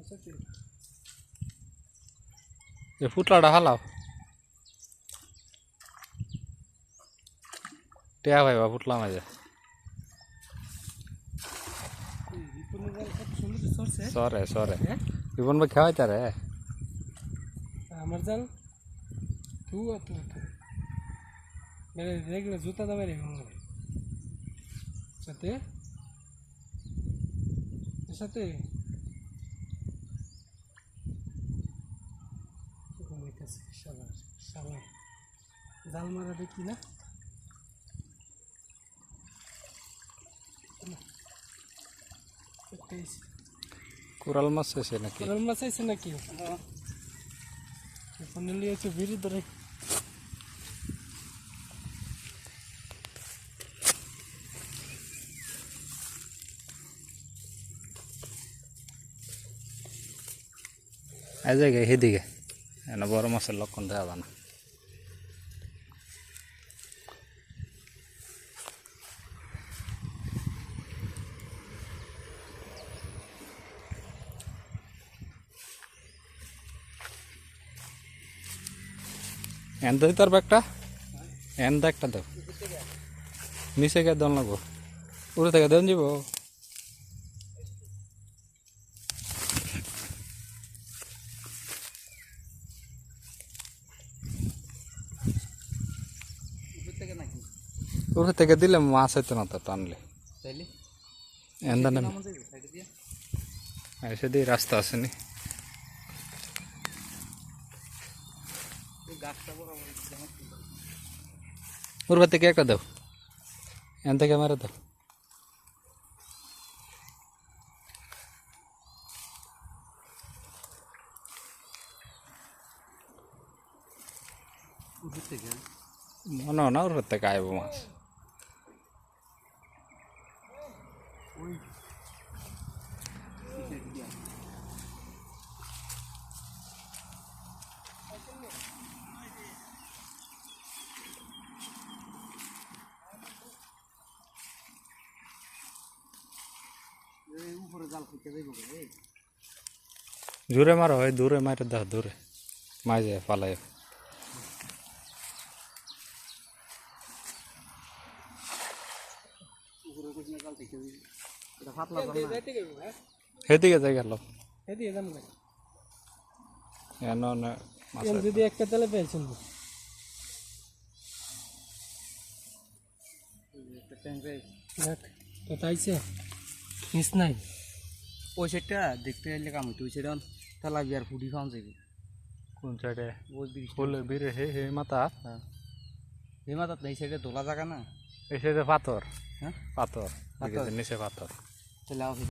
Okay. ये फुटला डाला टेया भाई बा फुटला माझ्या सर आहे सर भाई विपण बघ है? रे हाँ, मरजान तू तू मेरे रेगले जूता दबाई हूँ। सत्य সাথে? জাল মারা দেখি না? কুরাল মাছ আছে নাকি? কোরাল মাছ আছে নাকি? ফোনে লিয়ে একটু ভিড়ি ধরে। এই জায়গায় সেদিকে এনে বড় মাছের লক্ষণ দেখা যায় না এনতে তার ব্যাগটা এনতে একটা দেব নিচে গিয়ে দন লাগবো উপরে থেকে দেন যাব উপরে থেকে দিলে মাছ হইতো না তো টানলে। এসে দিয়ে রাস্তা আসেনি ওর থেকে একটা দাও? এন থেকে মারে দাও। মনে হয় না ওর থেকে আইব মাছ উপরে জাল খেতে যাইব জোরে মারো হয় দূরে মারে দাও দূরে। মাঝে পালাই। উপরে না জাল থেকে হ্যাঁ? সেদিকে যাই গেল এদিকে যাম না এন মাছ যদি একটা তেলে পেয়েছেন তো। তাইছে মিস নাই। ওই সাইডটা দেখতে কাম হইতো ওই সাইড তেলা বিয়ার ফুটি কোন সাইডে? ওই ব্রিজ হে হে মাথা। এই মাথার এই সাইডে দোলা জায়গা না। সাইডে পাথর হ্যাঁ? পাথর। নিচে পাথর।